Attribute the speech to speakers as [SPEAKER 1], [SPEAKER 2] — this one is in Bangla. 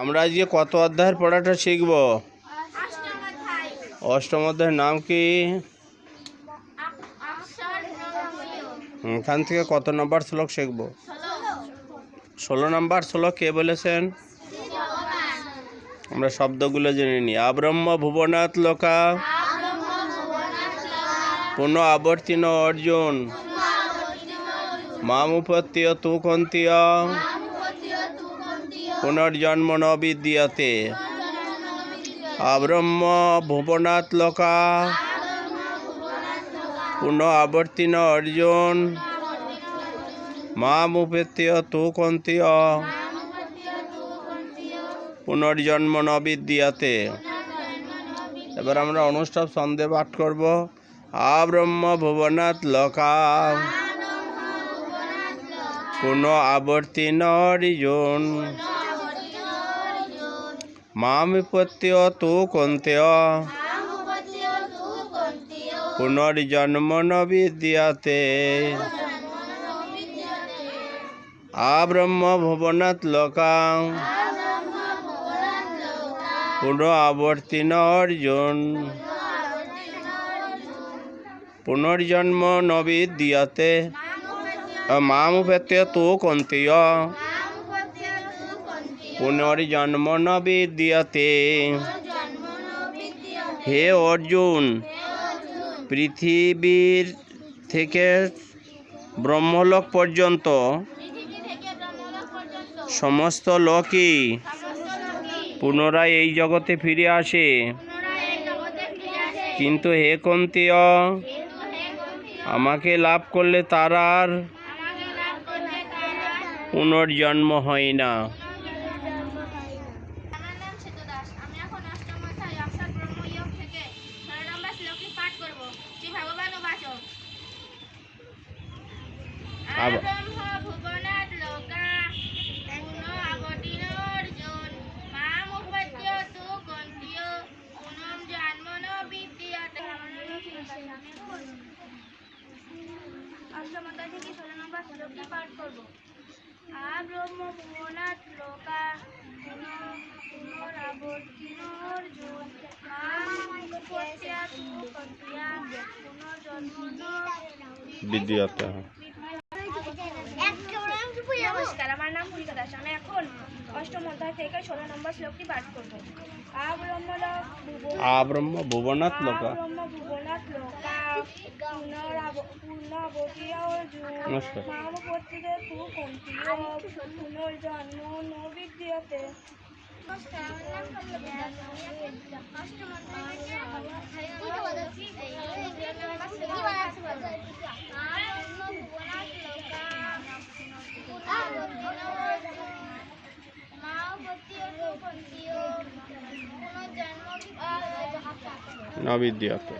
[SPEAKER 1] আমরা আজকে কত অধ্যায়ের পড়াটা শিখব?
[SPEAKER 2] অষ্টম
[SPEAKER 1] অধ্যায়ের নাম কি? এখান থেকে কত নম্বর শ্লোক শিখব?
[SPEAKER 2] ষোলো
[SPEAKER 1] নম্বর শ্লোক কে বলেছেন? আমরা শব্দগুলো জেনে নিই। আব্রহ্ম ভুবনাথ লোকা। পুনঃ আবর্তিন অর্জুন। মামুপত্তীয় তু কন্তীয় পুনর্জন্ম ন বিদ্যতে আব্রহ্ম ভুবনাথ লোকা পুনঃ আবর্তিন অর্জুন। মামুপেত্তীয় তু কন্তীয়। পুনর্জন্ম ন বিদ্যতে এবার আমরা অনুষ্ঠান সন্ধে পাঠ করব। আব্রহ্ম ভুবনাথ লোকা পুনঃ আবর্তিন অর্জুন। মামিপত্য তু কন্তেয়। পুনর্জন্ম ন বিদ্যতে। আব্রহ্ম ভুবনাথ লোকা। পুনঃ আবর্তিন অর্জুন। পুনর্জন্ম ন বিদ্যতে। মামুপত্য তু কন্তেয়। পুনর্জন্ম ন বিদ্যতে। হে অর্জুন, পৃথিবীর থেকে ব্রহ্মলোক পর্যন্ত সমস্ত লোকই পুনরায় এই জগতে ফিরে আসে। কিন্তু হে কন্তীয়, আমাকে লাভ করলে তার আর পুনর্জন্ম হয় না
[SPEAKER 2] আমার নাম সেতু দাস আমি এখন অষ্টম অধ্যায় অক্ষর ব্রহ্ময়োগ থেকে ষোলো নম্বর শ্লোকটি পাঠ করব শ্রী ভগবান ও বাচক
[SPEAKER 1] আব-
[SPEAKER 2] ব্রহ্ম ভুবনাথ লোকা পুন আগতিন অর্জুন মাম উপত্য তু কন্তীয় পুনম জন্মন বিদ্যতে অষ্টম অধ্যায় থেকে ষোলো নম্বর শ্লোকটি পাঠ করব আ ব্রহ্ম ভুবনাথ লোকা পুনরাবর্তিন অর্জুন
[SPEAKER 1] বিদ্যতে
[SPEAKER 2] নমস্কার আমার নাম ভূমিকা দাস। আমি এখন অষ্টম অধ্যায় থেকে ষোলো নম্বর শ্লোকটি পাঠ করব।
[SPEAKER 1] আব্রহ্ম ভুবনাথ লোকা।
[SPEAKER 2] ব্রহ্ম ভুবনাথ লোকা। পুনরাবর্তি মাম পত্রিকে তু পুনর্জন্ম ন নমস্কার আমার নাম পল্লবী দাস অষ্টম
[SPEAKER 1] ন বিদ্যতে